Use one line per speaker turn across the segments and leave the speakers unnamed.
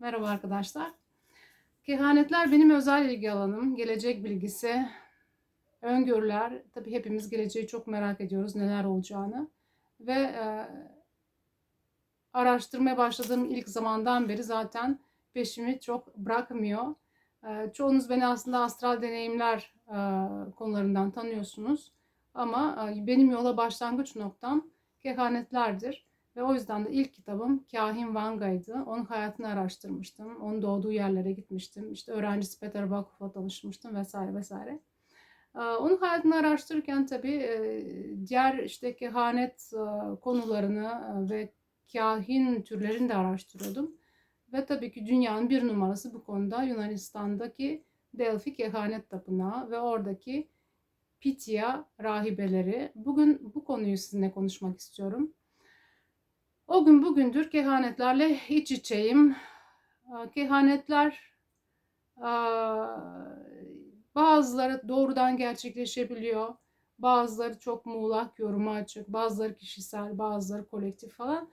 Merhaba arkadaşlar. Kehanetler benim özel ilgi alanım. Gelecek bilgisi, öngörüler. Tabii hepimiz geleceği çok merak ediyoruz neler olacağını. Ve e, araştırmaya başladığım ilk zamandan beri zaten peşimi çok bırakmıyor. E, çoğunuz beni aslında astral deneyimler e, konularından tanıyorsunuz. Ama e, benim yola başlangıç noktam kehanetlerdir. Ve o yüzden de ilk kitabım Kahin Vanga'ydı. Onun hayatını araştırmıştım. Onun doğduğu yerlere gitmiştim. İşte öğrencisi Peter Bakov'la tanışmıştım vesaire vesaire. Onun hayatını araştırırken tabii diğer işte kehanet konularını ve kahin türlerini de araştırıyordum. Ve tabii ki dünyanın bir numarası bu konuda Yunanistan'daki Delphi Kehanet Tapınağı ve oradaki Pitya rahibeleri. Bugün bu konuyu sizinle konuşmak istiyorum. O gün bugündür kehanetlerle iç içeyim. Kehanetler bazıları doğrudan gerçekleşebiliyor. Bazıları çok muğlak, yoruma açık, bazıları kişisel, bazıları kolektif falan.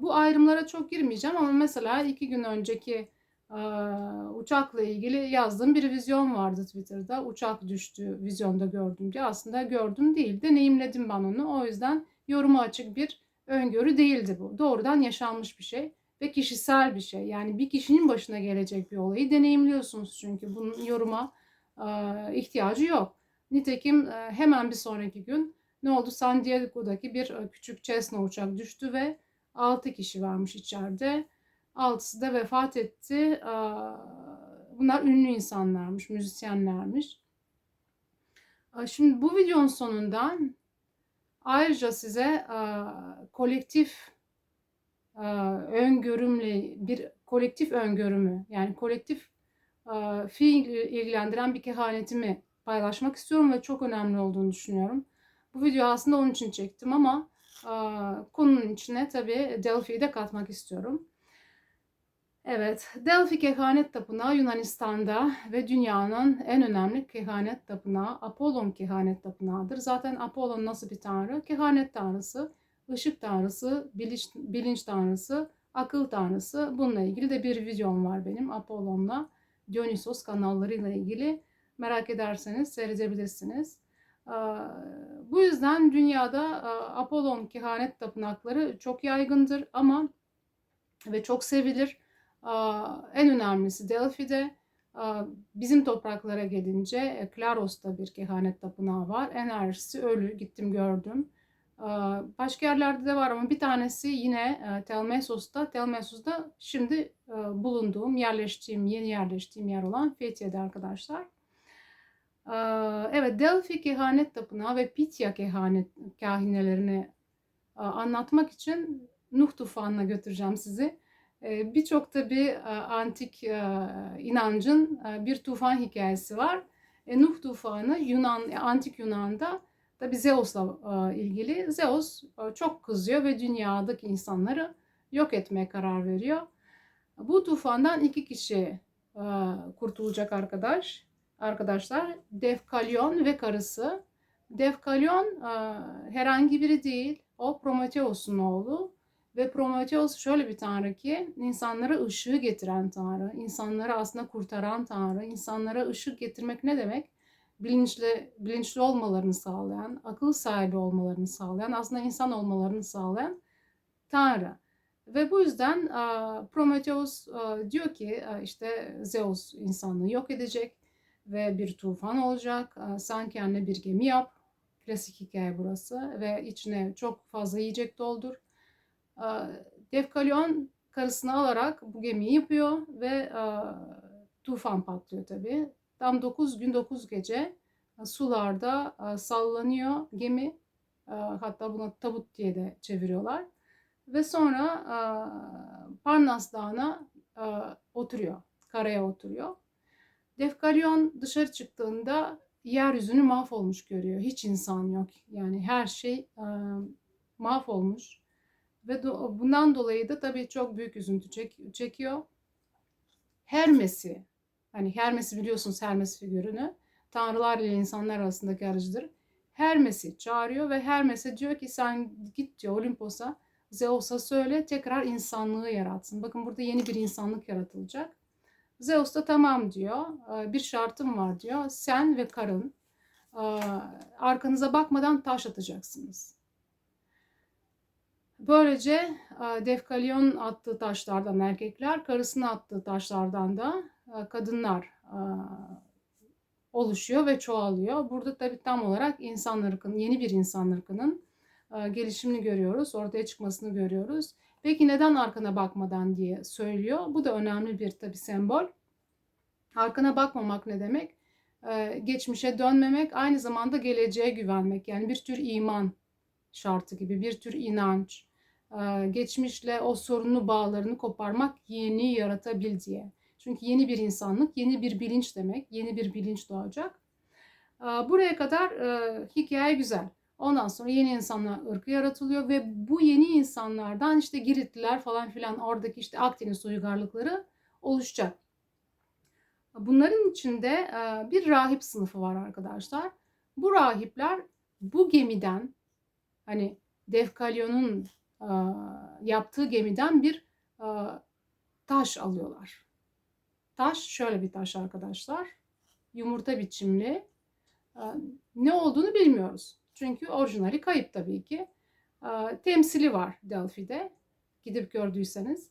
Bu ayrımlara çok girmeyeceğim ama mesela iki gün önceki uçakla ilgili yazdığım bir vizyon vardı Twitter'da. Uçak düştü vizyonda gördüm diye. Aslında gördüm değil, deneyimledim ben onu. O yüzden yoruma açık bir öngörü değildi bu. Doğrudan yaşanmış bir şey ve kişisel bir şey. Yani bir kişinin başına gelecek bir olayı deneyimliyorsunuz çünkü bunun yoruma e, ihtiyacı yok. Nitekim e, hemen bir sonraki gün ne oldu? San Diego'daki bir e, küçük Cessna uçak düştü ve 6 kişi varmış içeride. 6'sı da vefat etti. Bunlar ünlü insanlarmış, müzisyenlermiş. Şimdi bu videonun sonunda Ayrıca size e, kolektif e, öngörümle bir kolektif öngörümü yani kolektif e, fiil ilgilendiren bir kehanetimi paylaşmak istiyorum ve çok önemli olduğunu düşünüyorum. Bu video aslında onun için çektim ama e, konunun içine tabii Delphi'yi de katmak istiyorum. Evet, Delphi Kehanet Tapınağı Yunanistan'da ve dünyanın en önemli kehanet tapınağı Apollon Kehanet Tapınağı'dır. Zaten Apollon nasıl bir tanrı? Kehanet tanrısı, ışık tanrısı, bilinç, bilinç tanrısı, akıl tanrısı. Bununla ilgili de bir videom var benim Apollon'la Dionysos kanallarıyla ilgili. Merak ederseniz seyredebilirsiniz. Bu yüzden dünyada Apollon kehanet tapınakları çok yaygındır ama ve çok sevilir en önemlisi Delphi'de. Bizim topraklara gelince e, Klaros'ta bir kehanet tapınağı var. Enerjisi ölü. Gittim gördüm. Başka yerlerde de var ama bir tanesi yine e, Telmessos'ta. Telmessos'ta şimdi e, bulunduğum, yerleştiğim, yeni yerleştiğim yer olan Fethiye'de arkadaşlar. Evet, Delphi kehanet tapınağı ve Pitya kehanet kahinelerini anlatmak için Nuh tufanına götüreceğim sizi. Birçok tabi antik inancın bir tufan hikayesi var. E, Nuh tufanı Yunan, antik Yunan'da tabi Zeus'la ilgili. Zeus çok kızıyor ve dünyadaki insanları yok etmeye karar veriyor. Bu tufandan iki kişi kurtulacak arkadaş. Arkadaşlar Defkalyon ve karısı. Defkalyon herhangi biri değil. O Prometheus'un oğlu. Ve Prometheus şöyle bir tanrı ki insanlara ışığı getiren tanrı, insanları aslında kurtaran tanrı, insanlara ışık getirmek ne demek? Bilinçli, bilinçli olmalarını sağlayan, akıl sahibi olmalarını sağlayan, aslında insan olmalarını sağlayan tanrı. Ve bu yüzden Prometheus diyor ki işte Zeus insanlığı yok edecek ve bir tufan olacak. Sen kendine bir gemi yap. Klasik hikaye burası ve içine çok fazla yiyecek doldur Defkalyon karısını alarak bu gemiyi yapıyor ve tufan patlıyor tabii. Tam 9 gün 9 gece sularda sallanıyor gemi. Hatta buna tabut diye de çeviriyorlar. Ve sonra Parnas Dağı'na oturuyor. Karaya oturuyor. Defkalyon dışarı çıktığında yeryüzünü mahvolmuş görüyor. Hiç insan yok. Yani her şey mahvolmuş. Ve do- bundan dolayı da tabii çok büyük üzüntü çek- çekiyor. Hermes'i, hani Hermes'i biliyorsunuz Hermes figürünü. Tanrılar ile insanlar arasındaki aracıdır. Hermes'i çağırıyor ve Hermes'e diyor ki sen git diyor Olimpos'a Zeus'a söyle tekrar insanlığı yaratsın. Bakın burada yeni bir insanlık yaratılacak. Zeus da tamam diyor. Ee, Bir şartım var diyor. Sen ve karın arkanıza bakmadan taş atacaksınız. Böylece e, Defkalyon attığı taşlardan erkekler, karısına attığı taşlardan da e, kadınlar e, oluşuyor ve çoğalıyor. Burada tabii tam olarak insan ırkının, yeni bir insan ırkının gelişimini görüyoruz, ortaya çıkmasını görüyoruz. Peki neden arkana bakmadan diye söylüyor. Bu da önemli bir tabii sembol. Arkana bakmamak ne demek? Geçmişe dönmemek, aynı zamanda geleceğe güvenmek. Yani bir tür iman şartı gibi, bir tür inanç. Geçmişle o sorunlu bağlarını koparmak, yeni yaratabil diye. Çünkü yeni bir insanlık, yeni bir bilinç demek. Yeni bir bilinç doğacak. Buraya kadar hikaye güzel. Ondan sonra yeni insanlar ırkı yaratılıyor ve bu yeni insanlardan işte Giritliler falan filan oradaki işte Akdeniz uygarlıkları oluşacak. Bunların içinde bir rahip sınıfı var arkadaşlar. Bu rahipler bu gemiden hani Defkalyon'un yaptığı gemiden bir taş alıyorlar. Taş şöyle bir taş arkadaşlar. Yumurta biçimli. Ne olduğunu bilmiyoruz. Çünkü orijinali kayıp tabii ki. Temsili var Delphi'de. Gidip gördüyseniz.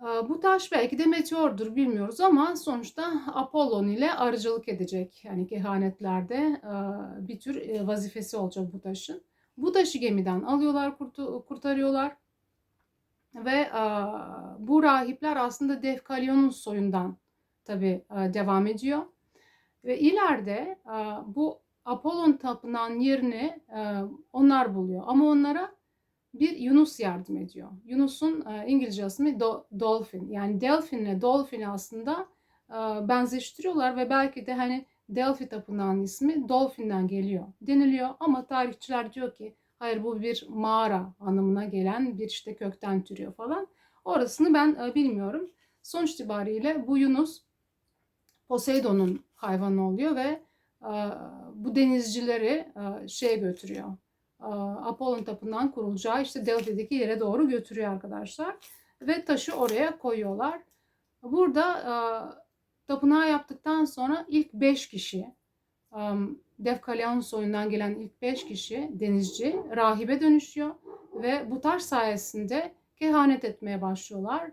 Bu taş belki de meteordur bilmiyoruz ama sonuçta Apollon ile arıcılık edecek. Yani kehanetlerde bir tür vazifesi olacak bu taşın. Bu taşı gemiden alıyorlar, kurtarıyorlar. Ve bu rahipler aslında Defkalyon'un soyundan tabi devam ediyor. Ve ileride bu Apollon tapınağın yerini onlar buluyor. Ama onlara bir Yunus yardım ediyor. Yunus'un İngilizce ismi Dolphin. Yani Delphin ile Dolphin'i aslında benzeştiriyorlar ve belki de hani Delphi tapınağının ismi Dolphin'den geliyor deniliyor. Ama tarihçiler diyor ki hayır bu bir mağara anlamına gelen bir işte kökten türüyor falan. Orasını ben bilmiyorum. Sonuç itibariyle bu Yunus Poseidon'un hayvanı oluyor ve bu denizcileri şeye götürüyor. Apollon tapınağın kurulacağı işte Delphi'deki yere doğru götürüyor arkadaşlar. Ve taşı oraya koyuyorlar. Burada tapınağı yaptıktan sonra ilk 5 kişi Defkalyon soyundan gelen ilk 5 kişi denizci rahibe dönüşüyor ve bu taş sayesinde kehanet etmeye başlıyorlar.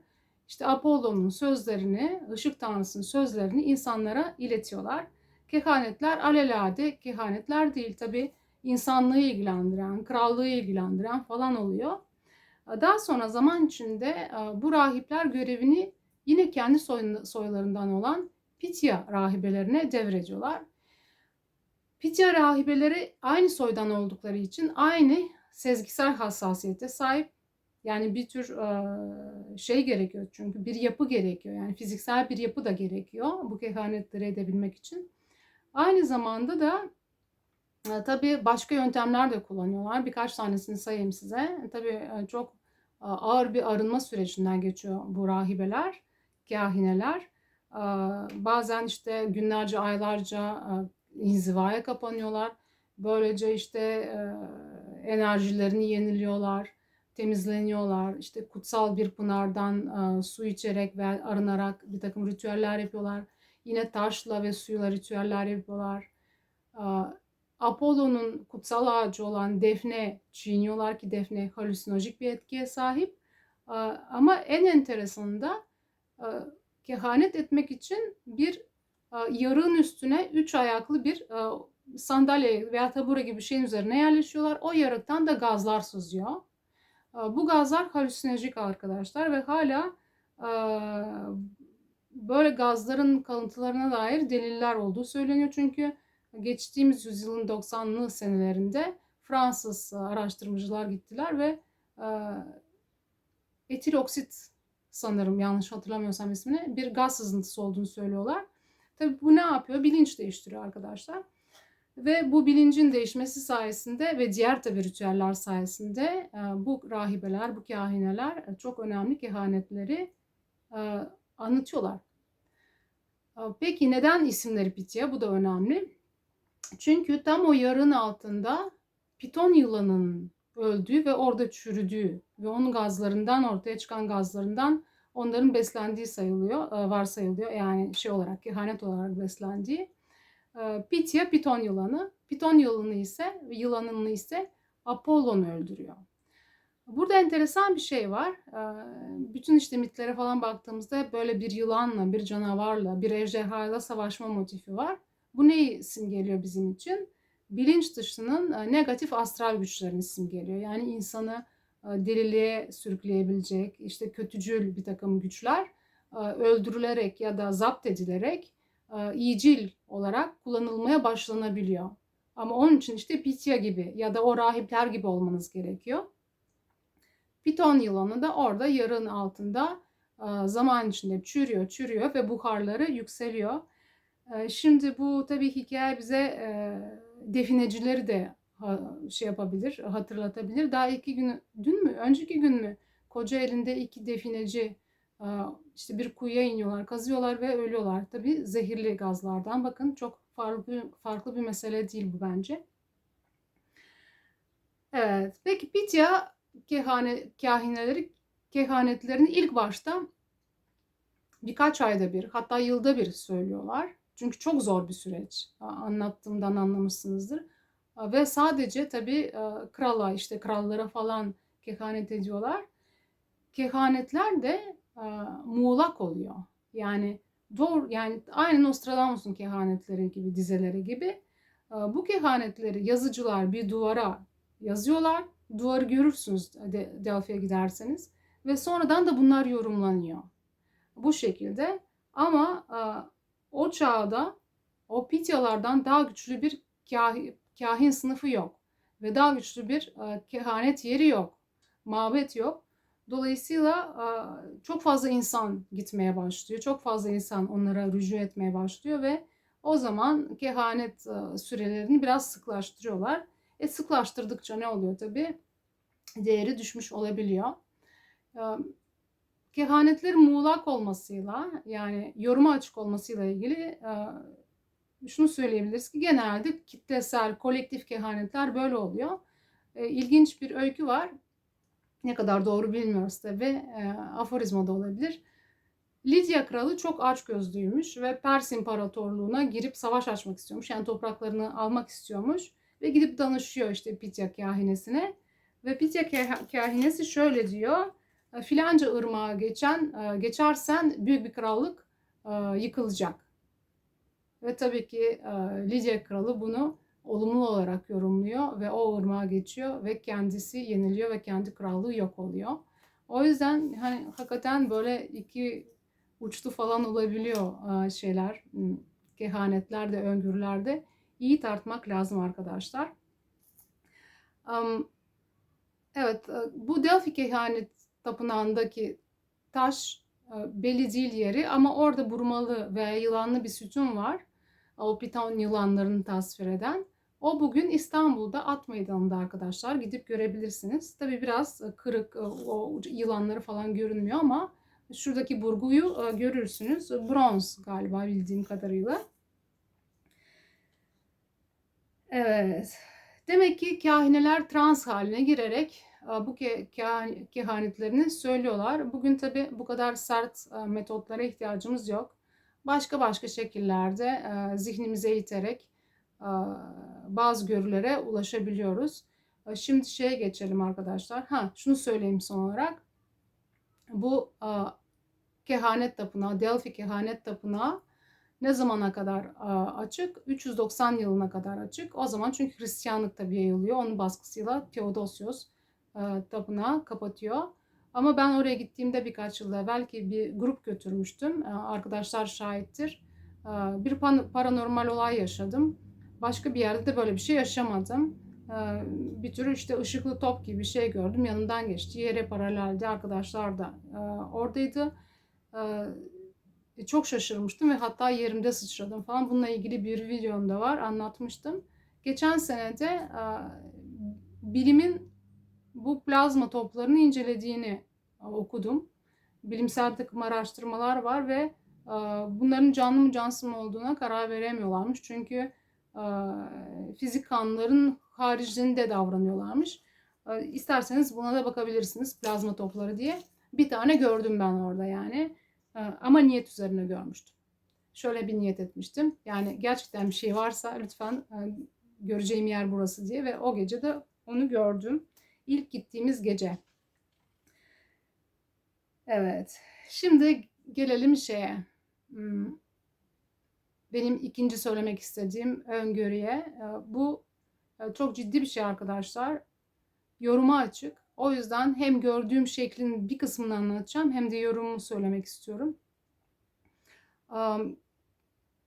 İşte Apollon'un sözlerini, ışık tanrısının sözlerini insanlara iletiyorlar. Kehanetler alelade kehanetler değil tabi insanlığı ilgilendiren, krallığı ilgilendiren falan oluyor. Daha sonra zaman içinde bu rahipler görevini yine kendi soylarından olan Pitya rahibelerine devrediyorlar. Pitya rahibeleri aynı soydan oldukları için aynı sezgisel hassasiyete sahip. Yani bir tür şey gerekiyor çünkü bir yapı gerekiyor. Yani fiziksel bir yapı da gerekiyor bu kehanetleri edebilmek için. Aynı zamanda da tabii başka yöntemler de kullanıyorlar. Birkaç tanesini sayayım size. Tabii çok ağır bir arınma sürecinden geçiyor bu rahibeler, kahineler. Bazen işte günlerce, aylarca inzivaya kapanıyorlar. Böylece işte enerjilerini yeniliyorlar, temizleniyorlar. İşte kutsal bir pınardan su içerek ve arınarak bir takım ritüeller yapıyorlar. Yine taşla ve suyla ritüeller yapıyorlar. Apollo'nun kutsal ağacı olan defne çiğniyorlar ki defne halüsinojik bir etkiye sahip. Ama en enteresanı da kehanet etmek için bir yarığın üstüne üç ayaklı bir sandalye veya tabure gibi bir şeyin üzerine yerleşiyorlar. O yarıktan da gazlar sızıyor. Bu gazlar halüsinojik arkadaşlar ve hala böyle gazların kalıntılarına dair deliller olduğu söyleniyor. Çünkü geçtiğimiz yüzyılın 90'lı senelerinde Fransız araştırmacılar gittiler ve etil oksit sanırım yanlış hatırlamıyorsam ismini bir gaz sızıntısı olduğunu söylüyorlar. Tabi bu ne yapıyor? Bilinç değiştiriyor arkadaşlar. Ve bu bilincin değişmesi sayesinde ve diğer tabi ritüeller sayesinde bu rahibeler, bu kahineler çok önemli kehanetleri anlatıyorlar. Peki neden isimleri Pitya? Bu da önemli. Çünkü tam o yarın altında piton yılanının öldüğü ve orada çürüdüğü ve onun gazlarından ortaya çıkan gazlarından onların beslendiği sayılıyor, e, varsayılıyor. Yani şey olarak, kehanet olarak beslendiği. E, Pitya piton yılanı. Piton yılanı ise yılanını ise Apollon öldürüyor. Burada enteresan bir şey var. E, Bütün işte mitlere falan baktığımızda böyle bir yılanla, bir canavarla, bir ejderhayla savaşma motifi var. Bu neyi simgeliyor bizim için? Bilinç dışının e, negatif astral güçlerini simgeliyor. Yani insanı e, deliliğe sürükleyebilecek, işte kötücül bir takım güçler e, öldürülerek ya da zapt edilerek iyicil olarak kullanılmaya başlanabiliyor. Ama onun için işte Pitya gibi ya da o rahipler gibi olmanız gerekiyor. Piton yılanı da orada yarın altında zaman içinde çürüyor, çürüyor ve buharları yükseliyor. Şimdi bu tabii hikaye bize definecileri de şey yapabilir, hatırlatabilir. Daha iki gün, dün mü, önceki gün mü Kocaeli'nde iki defineci işte bir kuyuya iniyorlar, kazıyorlar ve ölüyorlar. Tabii zehirli gazlardan. Bakın çok farklı farklı bir mesele değil bu bence. Evet. Peki Pitya kehane, kahineleri kehanetlerini ilk başta birkaç ayda bir hatta yılda bir söylüyorlar. Çünkü çok zor bir süreç. Anlattığımdan anlamışsınızdır. Ve sadece tabii krala işte krallara falan kehanet ediyorlar. Kehanetler de muğlak oluyor. Yani doğru yani aynı Nostradamus'un kehanetleri gibi dizeleri gibi bu kehanetleri yazıcılar bir duvara yazıyorlar. Duvarı görürsünüz De- Delphi'ye giderseniz ve sonradan da bunlar yorumlanıyor. Bu şekilde ama o çağda o Pityalardan daha güçlü bir kahi- kahin sınıfı yok. Ve daha güçlü bir e, kehanet yeri yok. Mabet yok. Dolayısıyla e, çok fazla insan gitmeye başlıyor. Çok fazla insan onlara rücu etmeye başlıyor ve o zaman kehanet e, sürelerini biraz sıklaştırıyorlar. E sıklaştırdıkça ne oluyor tabii? Değeri düşmüş olabiliyor. Kehanetlerin muğlak olmasıyla yani yoruma açık olmasıyla ilgili e, şunu söyleyebiliriz ki genelde kitlesel, kolektif kehanetler böyle oluyor. E, ilginç bir öykü var. Ne kadar doğru bilmiyoruz tabi. E, aforizma da olabilir. Lidya kralı çok açgözlüymüş ve Pers İmparatorluğu'na girip savaş açmak istiyormuş. Yani topraklarını almak istiyormuş. Ve gidip danışıyor işte Pitya kahinesine. Ve Pitya kah- kahinesi şöyle diyor. "E, Filanca ırmağa geçen, e, geçersen büyük bir krallık e, yıkılacak. Ve tabii ki Lidya kralı bunu olumlu olarak yorumluyor ve o ırmağa geçiyor ve kendisi yeniliyor ve kendi krallığı yok oluyor. O yüzden hani hakikaten böyle iki uçlu falan olabiliyor şeyler, m, kehanetler de, öngörüler de. İyi tartmak lazım arkadaşlar. Evet, bu Delphi kehanet tapınağındaki taş e, belli değil yeri ama orada burmalı veya yılanlı bir sütun var. O piton yılanlarını tasvir eden. O bugün İstanbul'da At Meydanı'nda arkadaşlar gidip görebilirsiniz. Tabii biraz e, kırık e, o yılanları falan görünmüyor ama şuradaki burguyu görürsünüz. Bronz galiba bildiğim kadarıyla. Evet. Demek ki kahineler trans haline girerek bu ke- kehan- kehanetlerini söylüyorlar. Bugün tabii bu kadar sert e, metotlara ihtiyacımız yok. Başka başka şekillerde e, zihnimize iterek e, bazı görülere ulaşabiliyoruz. E, Şimdi şeye geçelim arkadaşlar. Ha, şunu söyleyeyim son olarak. Bu e, kehanet tapınağı, Delphi kehanet tapınağı ne zamana kadar e, açık? 390 yılına kadar açık. O zaman çünkü Hristiyanlık tabii yayılıyor. Onun baskısıyla Theodosius e, tapınağı kapatıyor. Ama ben oraya gittiğimde birkaç yıl evvel ki bir grup götürmüştüm. E, Arkadaşlar şahittir. E, Bir paranormal olay yaşadım. Başka bir yerde de böyle bir şey yaşamadım. E, Bir tür işte ışıklı top gibi bir şey gördüm. Yanımdan geçti. Yere paraleldi. Arkadaşlar da e, oradaydı. E, Çok şaşırmıştım ve hatta yerimde sıçradım falan. Bununla ilgili bir videom da var. Anlatmıştım. Geçen senede e, bilimin bu plazma toplarını incelediğini e, okudum. Bilimsel takım araştırmalar var ve e, bunların canlı mı cansız mı olduğuna karar veremiyorlarmış. Çünkü e, fizik kanunların haricinde davranıyorlarmış. İsterseniz buna da bakabilirsiniz plazma topları diye. Bir tane gördüm ben orada yani. Ama niyet üzerine görmüştüm. Şöyle bir niyet etmiştim. Yani gerçekten bir şey varsa lütfen göreceğim yer burası diye ve o gece de onu gördüm. İlk gittiğimiz gece. Evet. Şimdi gelelim şeye. Hmm, Benim ikinci söylemek istediğim öngörüye. E, Bu e, çok ciddi bir şey arkadaşlar. Yoruma açık. O yüzden hem gördüğüm şeklin bir kısmını anlatacağım hem de yorumumu söylemek istiyorum.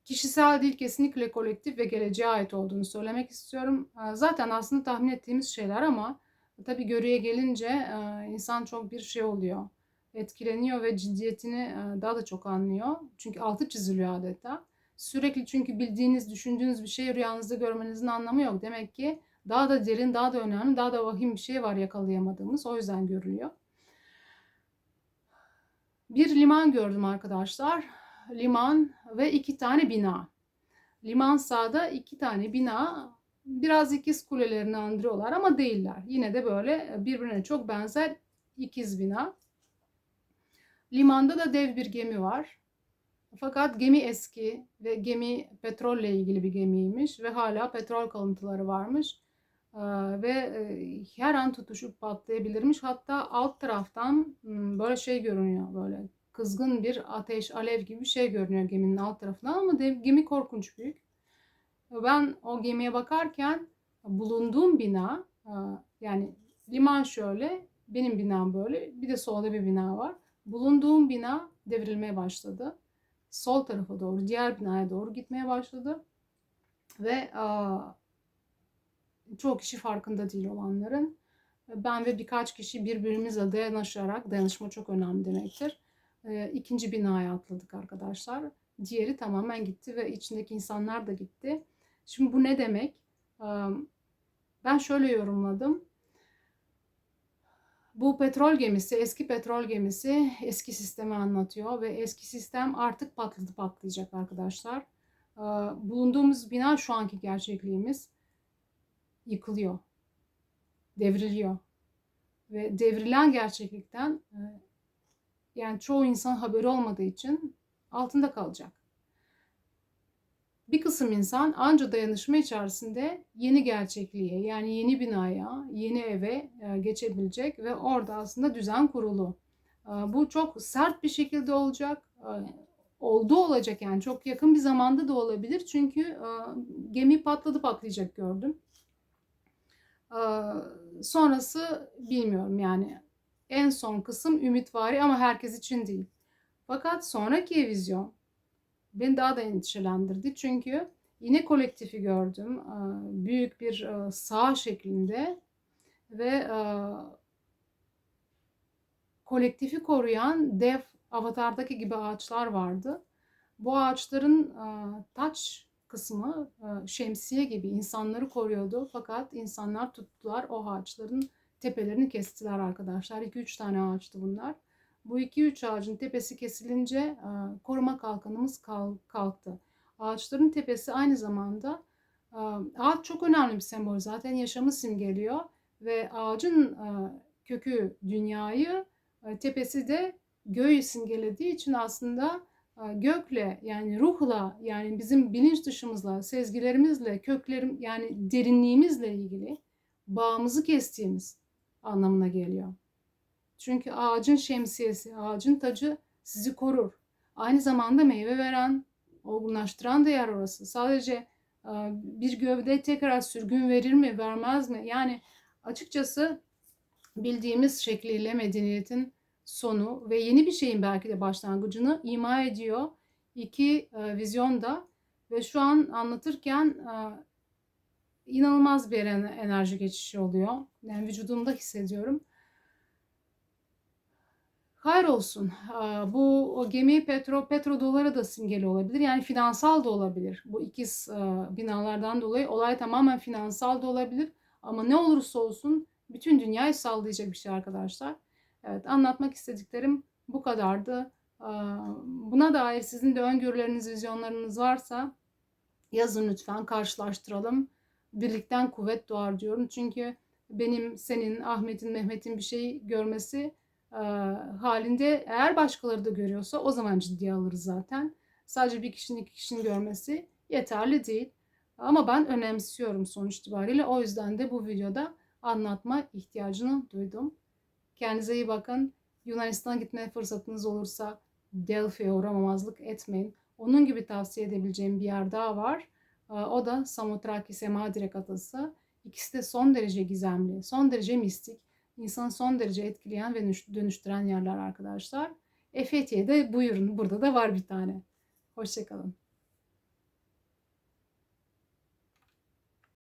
Kişisel değil kesinlikle kolektif ve geleceğe ait olduğunu söylemek istiyorum. E, Zaten aslında tahmin ettiğimiz şeyler ama tabii görüye gelince e, insan çok bir şey oluyor. Etkileniyor ve ciddiyetini e, daha da çok anlıyor. Çünkü altı çiziliyor adeta. Sürekli çünkü bildiğiniz, düşündüğünüz bir şeyi rüyanızda görmenizin anlamı yok. Demek ki daha da derin, daha da önemli, daha da vahim bir şey var yakalayamadığımız. O yüzden görülüyor. Bir liman gördüm arkadaşlar. Liman ve iki tane bina. Liman sağda iki tane bina biraz ikiz kulelerini andırıyorlar ama değiller. Yine de böyle birbirine çok benzer ikiz bina. Limanda da dev bir gemi var. Fakat gemi eski ve gemi petrolle ilgili bir gemiymiş ve hala petrol kalıntıları varmış. Ee, ve e, her an tutuşup patlayabilirmiş. Hatta alt taraftan hmm, böyle şey görünüyor böyle kızgın bir ateş, alev gibi bir şey görünüyor geminin alt tarafından ama dev, gemi korkunç büyük. Ben o gemiye bakarken bulunduğum bina e, yani liman şöyle, benim binam böyle, bir de solda bir bina var. Bulunduğum bina devrilmeye başladı. Sol tarafa doğru, diğer binaya doğru gitmeye başladı. Ve çoğu kişi farkında değil olanların. Ben ve birkaç kişi birbirimizle dayanışarak, dayanışma çok önemli demektir. ikinci binaya atladık arkadaşlar. Diğeri tamamen gitti ve içindeki insanlar da gitti. Şimdi bu ne demek? Ben şöyle yorumladım. Bu petrol gemisi, eski petrol gemisi eski sistemi anlatıyor ve eski sistem artık patladı patlayacak arkadaşlar. Bulunduğumuz bina şu anki gerçekliğimiz yıkılıyor, devriliyor ve devrilen gerçeklikten yani çoğu insan haberi olmadığı için altında kalacak. Bir kısım insan anca dayanışma içerisinde yeni gerçekliğe yani yeni binaya, yeni eve e, geçebilecek ve orada aslında düzen kurulu. E, bu çok sert bir şekilde olacak. E, oldu olacak yani çok yakın bir zamanda da olabilir. Çünkü gemi patladı patlayacak gördüm. Sonrası bilmiyorum yani. En son kısım ümitvari ama herkes için değil. Fakat sonraki vizyon beni daha da endişelendirdi. Çünkü yine kolektifi gördüm. Büyük bir sağ şeklinde ve kolektifi koruyan dev avatardaki gibi ağaçlar vardı. Bu ağaçların taç kısmı şemsiye gibi insanları koruyordu. Fakat insanlar tuttular o ağaçların tepelerini kestiler arkadaşlar. 2-3 tane ağaçtı bunlar. Bu iki üç ağacın tepesi kesilince e, koruma kalkanımız kalktı. Ağaçların tepesi aynı zamanda e, ağaç çok önemli bir sembol zaten yaşamı simgeliyor ve ağacın e, kökü dünyayı tepesi de göğü simgelediği için aslında gökle yani ruhla yani bizim bilinç dışımızla sezgilerimizle köklerim yani derinliğimizle ilgili bağımızı kestiğimiz anlamına geliyor. Çünkü ağacın şemsiyesi, ağacın tacı sizi korur. Aynı zamanda meyve veren, olgunlaştıran da yer orası. Sadece e, bir gövde tekrar sürgün verir mi, vermez mi? Yani açıkçası bildiğimiz şekliyle medeniyetin sonu ve yeni bir şeyin belki de başlangıcını ima ediyor. İki e, vizyonda ve şu an anlatırken e, inanılmaz bir enerji geçişi oluyor. Yani vücudumda hissediyorum. Hayır olsun. Bu o gemi petro petrodolara da simgeli olabilir. Yani finansal da olabilir. Bu ikiz binalardan dolayı olay tamamen finansal da olabilir. Ama ne olursa olsun bütün dünyayı sallayacak bir şey arkadaşlar. Evet anlatmak istediklerim bu kadardı. Buna dair sizin de öngörüleriniz, vizyonlarınız varsa yazın lütfen karşılaştıralım. Birlikten kuvvet doğar diyorum. Çünkü benim, senin, Ahmet'in, Mehmet'in bir şey görmesi halinde eğer başkaları da görüyorsa o zaman ciddiye alırız zaten. Sadece bir kişinin iki kişinin görmesi yeterli değil. Ama ben önemsiyorum sonuç itibariyle. O yüzden de bu videoda anlatma ihtiyacını duydum. Kendinize iyi bakın. Yunanistan'a gitme fırsatınız olursa Delphi'ye uğramamazlık etmeyin. Onun gibi tavsiye edebileceğim bir yer daha var. O da Samothraki Semadirek Adası. İkisi de son derece gizemli, son derece mistik, insanı son derece etkileyen ve dönüş- dönüştüren yerler arkadaşlar. E Fethiye'de buyurun, burada da var bir tane. Hoşçakalın.